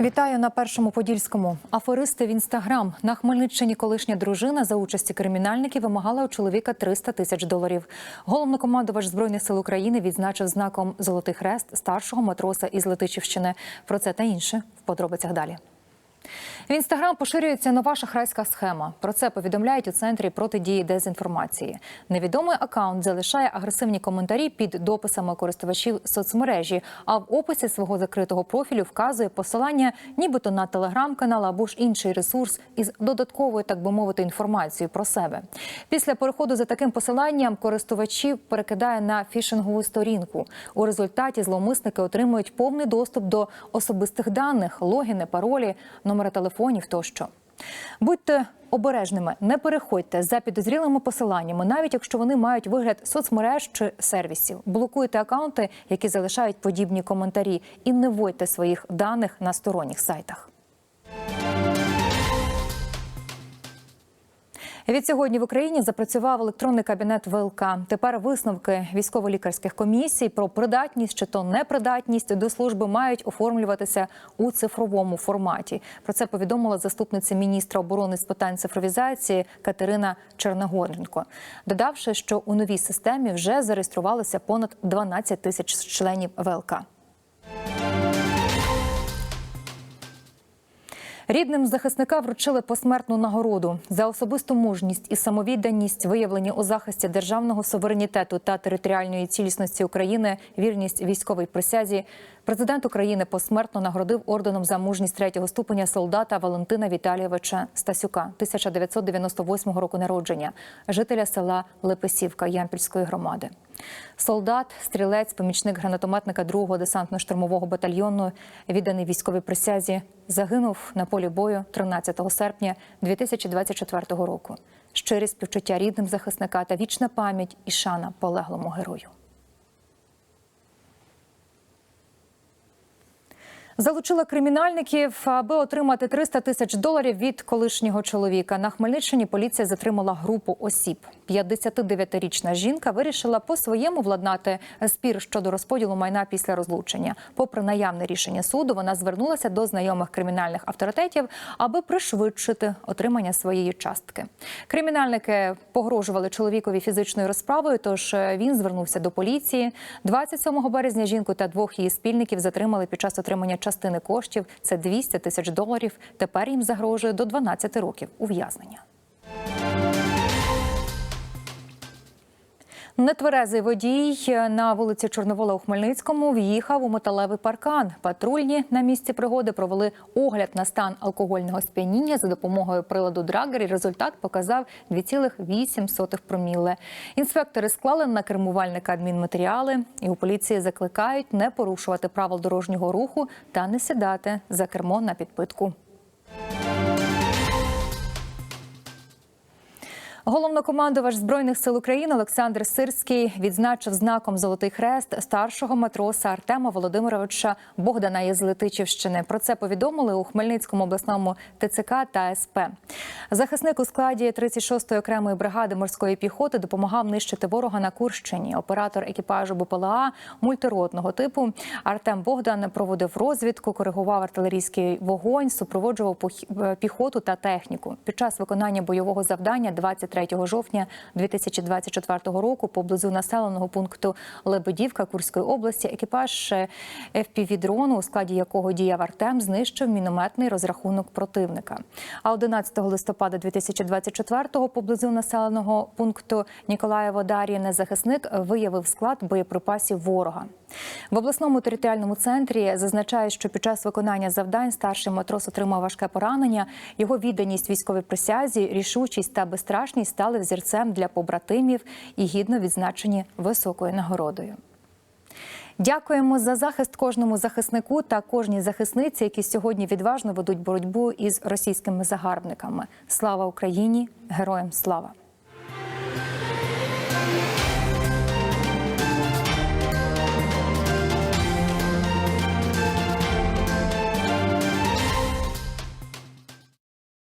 Вітаю на першому подільському. Аферисти в інстаграм на Хмельниччині. Колишня дружина за участі кримінальників вимагала у чоловіка 300 тисяч доларів. Головнокомандувач збройних сил України відзначив знаком Золотий хрест старшого матроса із Летичівщини. Про це та інше в подробицях далі. В інстаграм поширюється нова шахрайська схема. Про це повідомляють у центрі протидії дезінформації. Невідомий акаунт залишає агресивні коментарі під дописами користувачів соцмережі, а в описі свого закритого профілю вказує посилання, нібито на телеграм-канал або ж інший ресурс із додатковою, так би мовити, інформацією про себе. Після переходу за таким посиланням користувачів перекидає на фішингову сторінку. У результаті зловмисники отримують повний доступ до особистих даних, логіни, паролі, номера телефонів тощо. Будьте обережними, не переходьте за підозрілими посиланнями, навіть якщо вони мають вигляд соцмереж чи сервісів. Блокуйте акаунти, які залишають подібні коментарі, і не вводьте своїх даних на сторонніх сайтах. Відсьогодні в Україні запрацював електронний кабінет ВЛК. Тепер висновки військово-лікарських комісій про придатність чи то непридатність до служби мають оформлюватися у цифровому форматі. Про це повідомила заступниця міністра оборони з питань цифровізації Катерина Черногоренко, додавши, що у новій системі вже зареєструвалося понад 12 тисяч членів ВЛК. Рідним захисника вручили посмертну нагороду за особисту мужність і самовідданість, виявлені у захисті державного суверенітету та територіальної цілісності України, вірність військовій присязі. Президент України посмертно нагородив орденом за мужність третього ступеня солдата Валентина Віталійовича Стасюка, 1998 року народження, жителя села Лепесівка Ямпільської громади. Солдат, стрілець, помічник гранатометника 2-го десантно-штурмового батальйону, відданий військовій присязі, загинув на полі бою 13 серпня 2024 року. Щирі співчуття рідним захисника та вічна пам'ять і шана полеглому герою. Залучила кримінальників, аби отримати 300 тисяч доларів від колишнього чоловіка. На Хмельниччині поліція затримала групу осіб. 59-річна жінка вирішила по своєму владнати спір щодо розподілу майна після розлучення. Попри наявне рішення суду, вона звернулася до знайомих кримінальних авторитетів, аби пришвидшити отримання своєї частки. Кримінальники погрожували чоловікові фізичною розправою, тож він звернувся до поліції. 27 березня жінку та двох її спільників затримали під час отримання частини коштів. Це 200 тисяч доларів. Тепер їм загрожує до 12 років ув'язнення. Нетверезий водій на вулиці Чорновола у Хмельницькому в'їхав у металевий паркан. Патрульні на місці пригоди провели огляд на стан алкогольного сп'яніння за допомогою приладу Драгер. і Результат показав 2,8 проміле. Інспектори склали на кермувальника адмінматеріали, і у поліції закликають не порушувати правил дорожнього руху та не сідати за кермо на підпитку. Головнокомандувач збройних сил України Олександр Сирський відзначив знаком Золотий хрест старшого матроса Артема Володимировича Богдана із Летичівщини. Про це повідомили у Хмельницькому обласному ТЦК та СП. Захисник у складі 36-ї окремої бригади морської піхоти допомагав нищити ворога на Курщині. Оператор екіпажу БПЛА мультиротного типу Артем Богдан проводив розвідку, коригував артилерійський вогонь, супроводжував піхоту та техніку. Під час виконання бойового завдання 20 3 жовтня 2024 року поблизу населеного пункту Лебедівка Курської області екіпаж FPV-дрону, у складі якого діяв Артем, знищив мінометний розрахунок противника. А 11 листопада 2024-го поблизу населеного пункту Ніколаєво Дар'їне захисник виявив склад боєприпасів ворога. В обласному територіальному центрі зазначають, що під час виконання завдань старший матрос отримав важке поранення. Його відданість військовій присязі, рішучість та безстрашність стали взірцем для побратимів і гідно відзначені високою нагородою. Дякуємо за захист кожному захиснику та кожній захисниці, які сьогодні відважно ведуть боротьбу із російськими загарбниками. Слава Україні! Героям слава!